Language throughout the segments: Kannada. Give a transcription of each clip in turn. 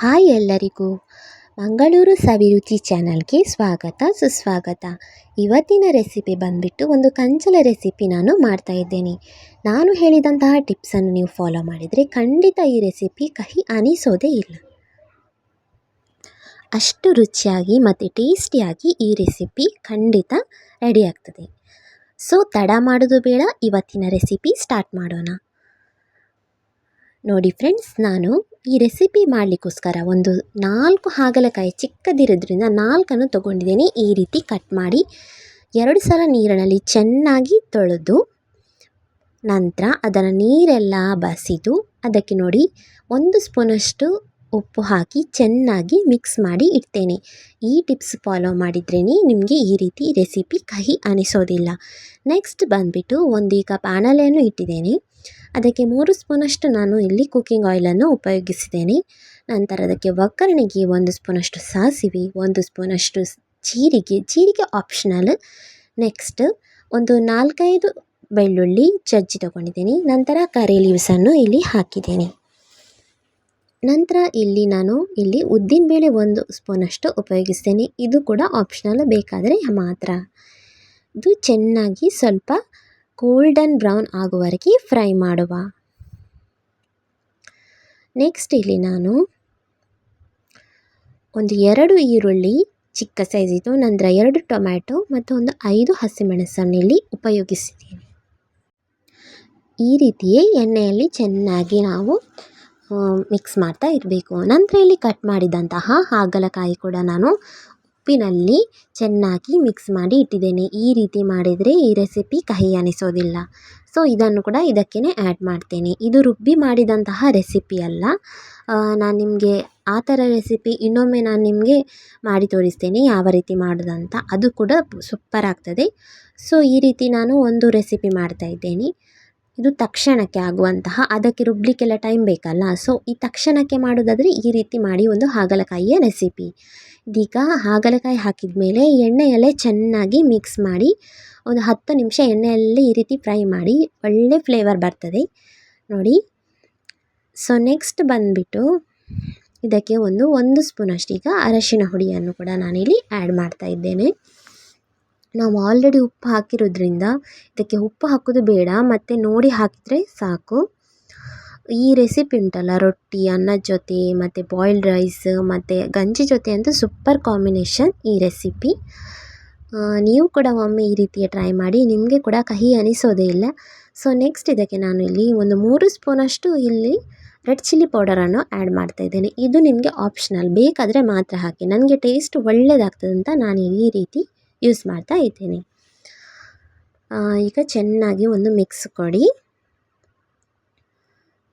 ಹಾಯ್ ಎಲ್ಲರಿಗೂ. ಮಂಗಳೂರು ಸವಿರುಚಿ ಚಾನಲ್ಗೆ ಸ್ವಾಗತ, ಸುಸ್ವಾಗತ. ಇವತ್ತಿನ ರೆಸಿಪಿ ಬಂದುಬಿಟ್ಟು ಒಂದು ಕಂಚಲ ರೆಸಿಪಿ ನಾನು ಮಾಡ್ತಾ ಇದ್ದೇನೆ. ನಾನು ಹೇಳಿದಂತಹ ಟಿಪ್ಸನ್ನು ನೀವು ಫಾಲೋ ಮಾಡಿದರೆ ಖಂಡಿತ ಈ ರೆಸಿಪಿ ಕಹಿ ಅನಿಸೋದೇ ಇಲ್ಲ. ಅಷ್ಟು ರುಚಿಯಾಗಿ ಮತ್ತು ಟೇಸ್ಟಿಯಾಗಿ ಈ ರೆಸಿಪಿ ಖಂಡಿತ ರೆಡಿ ಆಗ್ತದೆ. ಸೊ, ತಡ ಮಾಡೋದು ಬೇಡ. ಇವತ್ತಿನ ರೆಸಿಪಿ ಸ್ಟಾರ್ಟ್ ಮಾಡೋಣ. ನೋಡಿ ಫ್ರೆಂಡ್ಸ್ ನಾನು ಈ ರೆಸಿಪಿ ಮಾಡಲಿಕ್ಕೋಸ್ಕರ ಒಂದು ನಾಲ್ಕು ಹಾಗಲಕಾಯಿ ಚಿಕ್ಕದಿರೋದ್ರಿಂದ ನಾಲ್ಕನ್ನು ತೊಗೊಂಡಿದ್ದೇನೆ. ಈ ರೀತಿ ಕಟ್ ಮಾಡಿ ಎರಡು ಸಲ ನೀರಿನಲ್ಲಿ ಚೆನ್ನಾಗಿ ತೊಳೆದು ನಂತರ ಅದರ ನೀರೆಲ್ಲ ಬಸಿದು ಅದಕ್ಕೆ ನೋಡಿ ಒಂದು ಸ್ಪೂನಷ್ಟು ಉಪ್ಪು ಹಾಕಿ ಚೆನ್ನಾಗಿ ಮಿಕ್ಸ್ ಮಾಡಿ ಇಡ್ತೇನೆ. ಈ ಟಿಪ್ಸ್ ಫಾಲೋ ಮಾಡಿದ್ರೇ ನಿಮಗೆ ಈ ರೀತಿ ರೆಸಿಪಿ ಕಹಿ ಅನಿಸೋದಿಲ್ಲ. ನೆಕ್ಸ್ಟ್ ಬಂದುಬಿಟ್ಟು ಕಪ್ ಬಾಣಲೆಯನ್ನು ಇಟ್ಟಿದ್ದೇನೆ. ಅದಕ್ಕೆ ಮೂರು ಸ್ಪೂನಷ್ಟು ನಾನು ಇಲ್ಲಿ ಕುಕ್ಕಿಂಗ್ ಆಯಿಲನ್ನು ಉಪಯೋಗಿಸಿದ್ದೇನೆ. ನಂತರ ಅದಕ್ಕೆ ಒಗ್ಗರಣೆಗೆ ಒಂದು ಸ್ಪೂನಷ್ಟು ಸಾಸಿವೆ, ಒಂದು ಸ್ಪೂನಷ್ಟು ಜೀರಿಗೆ. ಜೀರಿಗೆ ಆಪ್ಷನಲ್ ನೆಕ್ಸ್ಟ್ ಒಂದು ನಾಲ್ಕೈದು ಬೆಳ್ಳುಳ್ಳಿ ಜಜ್ಜಿ ತೊಗೊಂಡಿದ್ದೀನಿ. ನಂತರ ಕರಿ ಲೀವ್ಸನ್ನು ಇಲ್ಲಿ ಹಾಕಿದ್ದೇನೆ. ನಂತರ ಇಲ್ಲಿ ನಾನು ಇಲ್ಲಿ ಉದ್ದಿನ ಬೇಳೆ ಒಂದು ಸ್ಪೂನಷ್ಟು ಉಪಯೋಗಿಸ್ತೇನೆ ಇದು ಕೂಡ ಆಪ್ಷನಲ್ ಬೇಕಾದರೆ ಮಾತ್ರ. ಇದು ಚೆನ್ನಾಗಿ ಸ್ವಲ್ಪ ಗೋಲ್ಡನ್ ಬ್ರೌನ್ ಆಗುವವರೆಗೆ ಫ್ರೈ ಮಾಡುವ. ನೆಕ್ಸ್ಟ್ ಇಲ್ಲಿ ನಾನು ಒಂದು ಎರಡು ಈರುಳ್ಳಿ ಚಿಕ್ಕ ಸೈಜಿದು ನಂತರ ಎರಡು ಟೊಮ್ಯಾಟೊ ಮತ್ತು ಒಂದು ಐದು ಹಸಿಮೆಣಸನ್ನು ಇಲ್ಲಿ ಉಪಯೋಗಿಸಿದ್ದೀನಿ. ಈ ರೀತಿಯೇ ಎಣ್ಣೆಯಲ್ಲಿ ಚೆನ್ನಾಗಿ ನಾವು ಮಿಕ್ಸ್ ಮಾಡ್ತಾ ಇರಬೇಕು. ನಂತರ ಇಲ್ಲಿ ಕಟ್ ಮಾಡಿದಂತಹ ಹಾಗಲಕಾಯಿ ಕೂಡ ನಾನು ಉಪ್ಪಿನಲ್ಲಿ ಚೆನ್ನಾಗಿ ಮಿಕ್ಸ್ ಮಾಡಿ ಇಟ್ಟಿದ್ದೇನೆ. ಈ ರೀತಿ ಮಾಡಿದರೆ ಈ ರೆಸಿಪಿ ಕಹಿ ಅನಿಸೋದಿಲ್ಲ. ಸೊ ಇದನ್ನು ಕೂಡ ಇದಕ್ಕೇ ಆ್ಯಡ್ ಮಾಡ್ತೇನೆ. ಇದು ರುಬ್ಬಿ ಮಾಡಿದಂತಹ ರೆಸಿಪಿ ಅಲ್ಲ. ನಾನು ನಿಮಗೆ ಆ ಥರ ರೆಸಿಪಿ ಇನ್ನೊಮ್ಮೆ ನಾನು ನಿಮಗೆ ಮಾಡಿ ತೋರಿಸ್ತೇನೆ ಯಾವ ರೀತಿ ಮಾಡೋದಂತ. ಅದು ಕೂಡ ಸೂಪರ್ ಆಗ್ತದೆ. ಸೊ ಈ ರೀತಿ ನಾನು ಒಂದು ರೆಸಿಪಿ ಮಾಡ್ತಾ ಇದ್ದೇನೆ. ಇದು ತಕ್ಷಣಕ್ಕೆ ಆಗುವಂತಹ, ಅದಕ್ಕೆ ರುಬ್ಬಲಿಕ್ಕೆಲ್ಲ ಟೈಮ್ ಬೇಕಲ್ಲ. ಸೊ ಈ ತಕ್ಷಣಕ್ಕೆ ಮಾಡೋದಾದರೆ ಈ ರೀತಿ ಮಾಡಿ ಒಂದು ಹಾಗಲಕಾಯಿಯ ರೆಸಿಪಿ ಇದೀಗ ಹಾಗಲಕಾಯಿ ಹಾಕಿದ ಮೇಲೆ ಎಣ್ಣೆಯಲ್ಲೇ ಚೆನ್ನಾಗಿ ಮಿಕ್ಸ್ ಮಾಡಿ ಒಂದು ಹತ್ತು ನಿಮಿಷ ಎಣ್ಣೆಯಲ್ಲಿ ಈ ರೀತಿ ಫ್ರೈ ಮಾಡಿ, ಒಳ್ಳೆ ಫ್ಲೇವರ್ ಬರ್ತದೆ. ನೋಡಿ ಸೊ ನೆಕ್ಸ್ಟ್ ಬಂದುಬಿಟ್ಟು ಇದಕ್ಕೆ ಒಂದು ಒಂದು ಸ್ಪೂನಷ್ಟೀಗ ಅರಶಿನ ಹುಡಿಯನ್ನು ಕೂಡ ನಾನಿಲ್ಲಿ ಆ್ಯಡ್ ಮಾಡ್ತಾ ಇದ್ದೇನೆ. ನಾವು ಆಲ್ರೆಡಿ ಉಪ್ಪು ಹಾಕಿರೋದ್ರಿಂದ ಇದಕ್ಕೆ ಉಪ್ಪು ಹಾಕೋದು ಬೇಡ, ಮತ್ತು ನೋಡಿ ಹಾಕಿದರೆ ಸಾಕು. ಈ ರೆಸಿಪಿ ಉಂಟಲ್ಲ, ರೊಟ್ಟಿ ಅನ್ನದ ಜೊತೆ, ಮತ್ತು ಬಾಯ್ಲ್ಡ್ ರೈಸ್ ಮತ್ತು ಗಂಜಿ ಜೊತೆ ಅಂತೂ ಸೂಪರ್ ಕಾಂಬಿನೇಷನ್ ಈ ರೆಸಿಪಿ ನೀವು ಕೂಡ ಒಮ್ಮೆ ಈ ರೀತಿಯ ಟ್ರೈ ಮಾಡಿ, ನಿಮಗೆ ಕೂಡ ಕಹಿ ಅನಿಸೋದೇ ಇಲ್ಲ. ಸೊ ನೆಕ್ಸ್ಟ್ ಇದಕ್ಕೆ ನಾನು ಇಲ್ಲಿ ಒಂದು ಮೂರು ಸ್ಪೂನಷ್ಟು ಇಲ್ಲಿ ರೆಡ್ ಚಿಲ್ಲಿ ಪೌಡರನ್ನು ಆ್ಯಡ್ ಮಾಡ್ತಾ ಇದ್ದೇನೆ. ಇದು ನಿಮಗೆ ಆಪ್ಷನಲ್ ಬೇಕಾದರೆ ಮಾತ್ರ ಹಾಕಿ. ನನಗೆ ಟೇಸ್ಟ್ ಒಳ್ಳೆಯದಾಗ್ತದೆ ಅಂತ ನಾನು ಈ ರೀತಿ ಯೂಸ್ ಮಾಡ್ತಾ ಇದ್ದೀನಿ. ಈಗ ಚೆನ್ನಾಗಿ ಒಂದು ಮಿಕ್ಸ್ ಕೊಡಿ.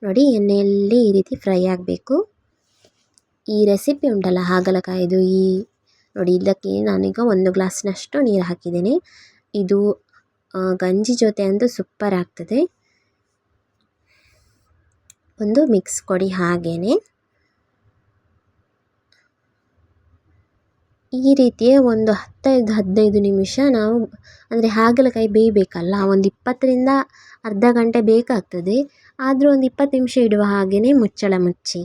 ನೋಡಿ, ಎಣ್ಣೆಯಲ್ಲಿ ಈ ರೀತಿ ಫ್ರೈ ಆಗಬೇಕು. ಈ ರೆಸಿಪಿ ಉಂಟಲ್ಲ, ಹಾಗಲಕಾಯಿದು, ಈ ನೋಡಿ, ಇದಕ್ಕೆ ನಾನೀಗ ಒಂದು ಗ್ಲಾಸ್ನಷ್ಟು ನೀರು ಹಾಕಿದ್ದೀನಿ. ಇದು ಗಂಜಿ ಜೊತೆ ಅಂತೂ ಸೂಪರ್ ಆಗ್ತದೆ. ಒಂದು ಮಿಕ್ಸ್ ಕೊಡಿ ಹಾಗೇ ಈ ರೀತಿಯೇ ಒಂದು ಹತ್ತೈದು, ಹದಿನೈದು ನಿಮಿಷ ನಾವು, ಅಂದರೆ ಹಾಗಲಕಾಯಿ ಬೇಯಬೇಕಲ್ಲ, ಒಂದು ಇಪ್ಪತ್ತರಿಂದ ಅರ್ಧ ಗಂಟೆ ಬೇಕಾಗ್ತದೆ. ಆದರೂ ಒಂದು ಇಪ್ಪತ್ತು ನಿಮಿಷ ಇಡುವ ಹಾಗೆಯೇ ಮುಚ್ಚಳ ಮುಚ್ಚಿ.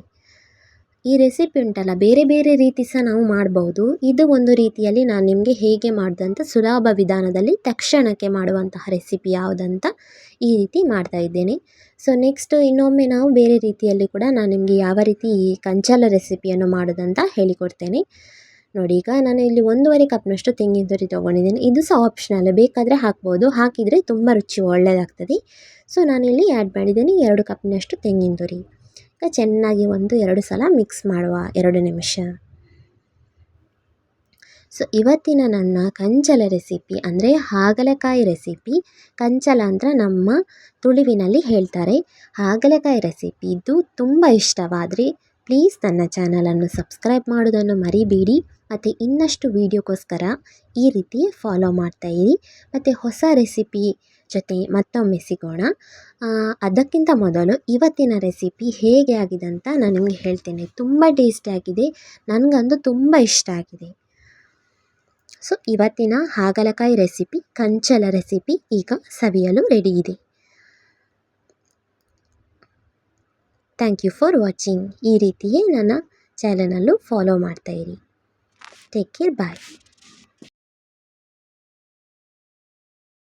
ಈ ರೆಸಿಪಿ ಉಂಟಲ್ಲ, ಬೇರೆ ಬೇರೆ ರೀತಿ ಸಹ ನಾವು ಮಾಡ್ಬೋದು. ಇದು ಒಂದು ರೀತಿಯಲ್ಲಿ ನಾನು ನಿಮಗೆ ಹೇಗೆ ಮಾಡಿದಂಥ ಸುಲಭ ವಿಧಾನದಲ್ಲಿ ತಕ್ಷಣಕ್ಕೆ ಮಾಡುವಂತಹ ರೆಸಿಪಿ ಯಾವುದಂತ ಈ ರೀತಿ ಮಾಡ್ತಾ ಇದ್ದೇನೆ. ಸೊ ನೆಕ್ಸ್ಟ್ ಇನ್ನೊಮ್ಮೆ ನಾವು ಬೇರೆ ರೀತಿಯಲ್ಲಿ ಕೂಡ ನಾನು ನಿಮಗೆ ಯಾವ ರೀತಿ ಈ ಕಂಚಾಲ ರೆಸಿಪಿಯನ್ನು ಮಾಡೋದಂತ ಹೇಳಿಕೊಡ್ತೇನೆ. ನೋಡಿ, ಈಗ ನಾನು ಇಲ್ಲಿ ಒಂದೂವರೆ ಕಪ್ನಷ್ಟು ತೆಂಗಿನ ತುರಿ ತೊಗೊಂಡಿದ್ದೀನಿ. ಇದು ಸಹ ಆಪ್ಷನಲ್ ಬೇಕಾದರೆ ಹಾಕ್ಬೋದು. ಹಾಕಿದರೆ ತುಂಬ ರುಚಿ ಒಳ್ಳೆಯದಾಗ್ತದೆ ಸೊ ನಾನಿಲ್ಲಿ ಆ್ಯಡ್ ಮಾಡಿದ್ದೀನಿ ಎರಡು ಕಪ್ನಷ್ಟು ತೆಂಗಿನ ತುರಿ. ಈಗ ಚೆನ್ನಾಗಿ ಒಂದು ಎರಡು ಸಲ ಮಿಕ್ಸ್ ಮಾಡುವ ಎರಡು ನಿಮಿಷ. ಸೊ ಇವತ್ತಿನ ನನ್ನ ಕಂಚಲ ರೆಸಿಪಿ ಅಂದರೆ ಹಾಗಲಕಾಯಿ ರೆಸಿಪಿ ಕಂಚಲ ಅಂತ ನಮ್ಮ ತುಳುವಿನಲ್ಲಿ ಹೇಳ್ತಾರೆ. ಹಾಗಲಕಾಯಿ ರೆಸಿಪಿ ಇದು ತುಂಬ ಇಷ್ಟವಾದರೆ ಪ್ಲೀಸ್ ನನ್ನ ಚಾನಲನ್ನು ಸಬ್ಸ್ಕ್ರೈಬ್ ಮಾಡೋದನ್ನು ಮರಿಬೇಡಿ. ಮತ್ತು ಇನ್ನಷ್ಟು ವೀಡಿಯೋಗೋಸ್ಕರ ಈ ರೀತಿ ಫಾಲೋ ಮಾಡ್ತಾಯಿರಿ ಮತ್ತು ಹೊಸ ರೆಸಿಪಿ ಜೊತೆ ಮತ್ತೊಮ್ಮೆ ಸಿಗೋಣ. ಅದಕ್ಕಿಂತ ಮೊದಲು ಇವತ್ತಿನ ರೆಸಿಪಿ ಹೇಗೆ ಆಗಿದೆ ಅಂತ ನಾನು ನಿಮಗೆ ಹೇಳ್ತೇನೆ. ತುಂಬ ಟೇಸ್ಟಿಯಾಗಿದೆ ನನಗಂತೂ ತುಂಬ ಇಷ್ಟ ಆಗಿದೆ. ಸೊ ಇವತ್ತಿನ ಹಾಗಲಕಾಯಿ ರೆಸಿಪಿ ಕಂಚಲ ರೆಸಿಪಿ ಈಗ ಸವಿಯಲು ರೆಡಿ ಇದೆ. ಥ್ಯಾಂಕ್ ಯು ಫಾರ್ ವಾಚಿಂಗ್ ಈ ರೀತಿಯೇ ನನ್ನ ಚಾನಲಲ್ಲೂ ಫಾಲೋ ಮಾಡ್ತಾಯಿರಿ ಟೇಕ್ ಕೇರ್ ಬಾಯ್